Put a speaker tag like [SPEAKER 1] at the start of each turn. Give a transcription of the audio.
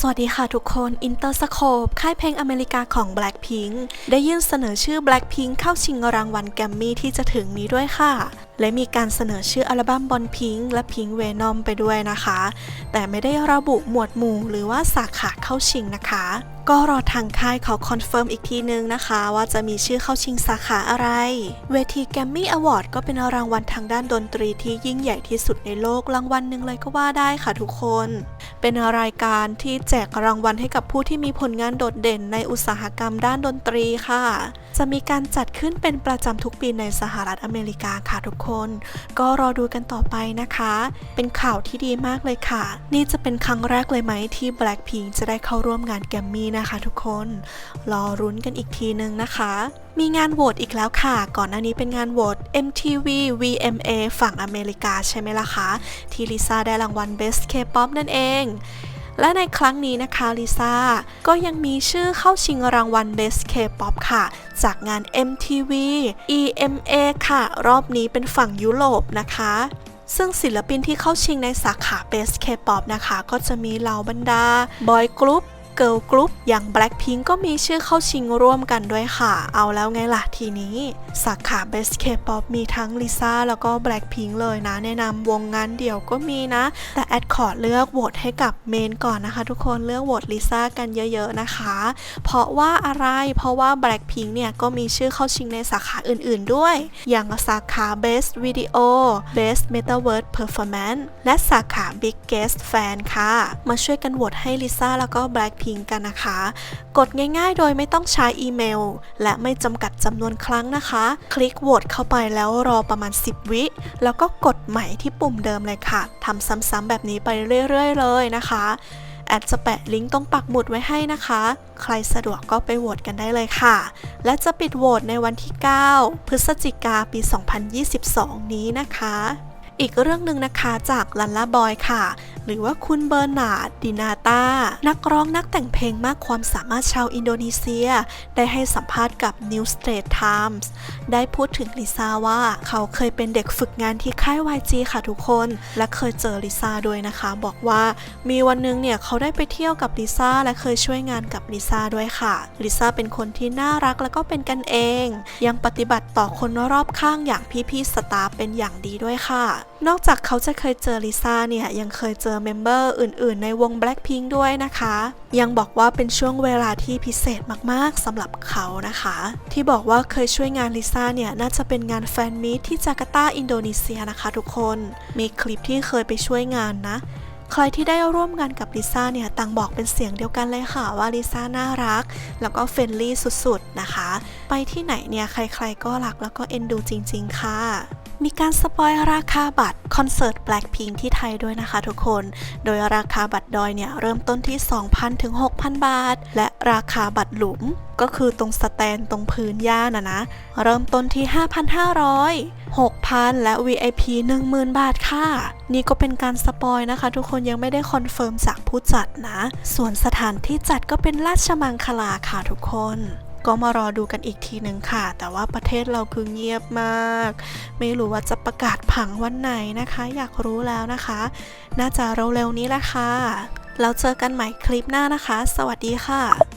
[SPEAKER 1] สวัสดีค่ะทุกคน Interscope ค่ายเพลงอเมริกาของ Blackpink ได้ยื่นเสนอชื่อ Blackpink เข้าชิงรางวัลแกรมมี่ที่จะถึงนี้ด้วยค่ะ และมีการเสนอชื่ออัลบั้มบอลพิงและพิงเวนอมไปด้วยนะคะ แต่ไม่ได้ระบุหมวดหมู่หรือว่าสาขาเข้าชิงนะคะ ก็รอทางค่ายเขาคอนเฟิร์มอีกทีนึงนะคะ ว่าจะมีชื่อเข้าชิงสาขาอะไร เวทีแกรมมี่อวอร์ดก็เป็นรางวัลทางด้านดนตรีที่ยิ่งใหญ่ที่สุดในโลกรางวัลหนึ่งเลยก็ว่าได้ค่ะทุกคน เป็นรายการที่แจกรางวัลให้กับผู้ที่มีผลงานโดดเด่นในอุตสาหกรรมด้านดนตรีค่ะ จะมีการจัดขึ้นเป็นประจำทุกปีในสหรัฐอเมริกาค่ะทุกคน ก็รอดูกันต่อไปนะคะ เป็นข่าวที่ดีมากเลยค่ะ นี่จะเป็นครั้งแรกเลยไหมที่ Blackpink จะได้เข้าร่วมงานแกรมมี่นะคะ ทุกคน รอรุ้นกันอีกทีนึงนะคะมีงานโหวตอีกแล้วค่ะ ก่อนหน้านี้เป็นงานโหวต MTV VMA ฝั่งอเมริกาใช่ไหมล่ะคะ ที่ลิซ่าได้รางวัล Best K-pop นั่นเองและในครั้งนี้นะคะลิซ่าก็ยังมีชื่อเข้าชิงรางวัล Best K-pop ค่ะ จากงาน MTV EMA ค่ะ รอบนี้เป็นฝั่งยุโรปนะคะซึ่งศิลปินที่เข้าชิงในสาขา Best K-pop นะคะ ก็จะมีเหล่าบรรดา บอยกรุ๊ป เกิร์ลกรุ๊ปอย่าง Blackpink ก็มีชื่อเข้าชิงร่วมกันด้วยค่ะ เอาแล้วไงล่ะทีนี้ สาขา Best K-pop มีทั้งลิซ่าแล้วก็ Blackpink เลยนะ แนะนำวงงานเดี่ยวก็มีนะ แต่แอดขอเลือกโหวตให้กับเมนก่อนนะคะ ทุกคนเลือกโหวตลิซ่ากันเยอะๆนะคะ เพราะว่าอะไรเพราะว่า Blackpink เนี่ยก็มีชื่อเข้าชิงในสาขาอื่นๆด้วย อย่างสาขา Best Video Best Metaverse Performance และสาขา Biggest Fan ค่ะ มาช่วยกันโหวตให้ลิซ่าแล้วก็ Blackpink กันนะคะ กดง่ายๆ โดยไม่ต้องใช้อีเมล และไม่จำกัดจำนวนครั้งนะคะ คลิกโหวตเข้าไปแล้วรอประมาณ 10 วิ แล้วก็กดใหม่ที่ปุ่มเดิมเลยค่ะทำซ้ำๆแบบนี้ไปเรื่อยๆ เลยนะคะแอดจะแปะลิงก์ตรงปักหมุดไว้ให้นะคะ ใครสะดวกก็ไปโหวตกันได้เลยค่ะ และจะปิดโหวตในวันที่ 9 พฤศจิกาปี 2022 นี้นะคะ อีกเรื่องหนึ่งนะคะจากลันล่าบอยค่ะ หรือว่าคุณเบอร์นาร์ดดินา ตา นักร้องนักแต่งเพลงมากความสามารถชาวอินโดนีเซีย ได้ให้สัมภาษณ์กับ New s t r a i t Times ได้พูดถึงลิซ่าว่า เขาเคยเป็นเด็กฝึกงานที่ค่าย YG ค่ะทุกคน และเคยเจอลิซ่าด้วยนะคะ บอกว่ามีวันหนึงเนี่ยเขาได้ไปเที่ยวกับลิซ่าและเคยช่วยงานกับลิซ่าด้วยค่ะลิซ่าเป็นคนที่น่ารักและก็เป็นกันเอง ยังปฏิบัติต่อคนรอบข้างอย่างพี่ๆสตาฟเป็นอย่างดีด้วยค่ะ นอกจากเขาจะเคยเจอลิซ่าเนี่ยยังเคยเจอเมมเบอร์อื่น ๆ ในวง Blackpink ด้วยนะคะ ยังบอกว่าเป็นช่วงเวลาที่พิเศษมากๆสำหรับเขานะคะ ที่บอกว่าเคยช่วยงานลิซ่าเนี่ยน่าจะเป็นงานแฟนมีตที่จาการ์ตาอินโดนีเซียนะคะ ทุกคนมีคลิปที่เคยไปช่วยงานนะใครที่ได้ร่วมงานกับลิซ่าเนี่ยต่างบอกเป็นเสียงเดียวกันเลยค่ะว่าลิซ่าน่ารัก แล้วก็เฟรนลี่สุดๆนะคะ ไปที่ไหนเนี่ยใครๆก็รักแล้วก็เอ็นดูจริง ๆ ค่ะ มีการสปอยราคาบัตรคอนเสิร์ต Blackpink ที่ไทยด้วยนะคะทุกคน โดยราคาบัตรดอยเนี่ยเริ่มต้นที่ 2,000 ถึง 6,000 บาท และราคาบัตรหลุม ก็คือตรงสแตนตรงพื้นหญ้านะนะ เริ่มต้นที่ 5,500 6,000 และ VIP 10,000 บาทค่ะ นี่ก็เป็นการสปอยนะคะ ทุกคนยังไม่ได้คอนเฟิร์มจากผู้จัดนะ ส่วนสถานที่จัดก็เป็นราชมังคลาค่ะทุกคน ก็มารอดูกันอีกทีหนึ่งค่ะ แต่ว่าประเทศเราคือเงียบมาก ไม่รู้ว่าจะประกาศผังวันไหนนะคะ อยากรู้แล้วนะคะ น่าจะเร็วๆนี้แหละค่ะแล้วเจอกันใหม่คลิปหน้านะคะ สวัสดีค่ะ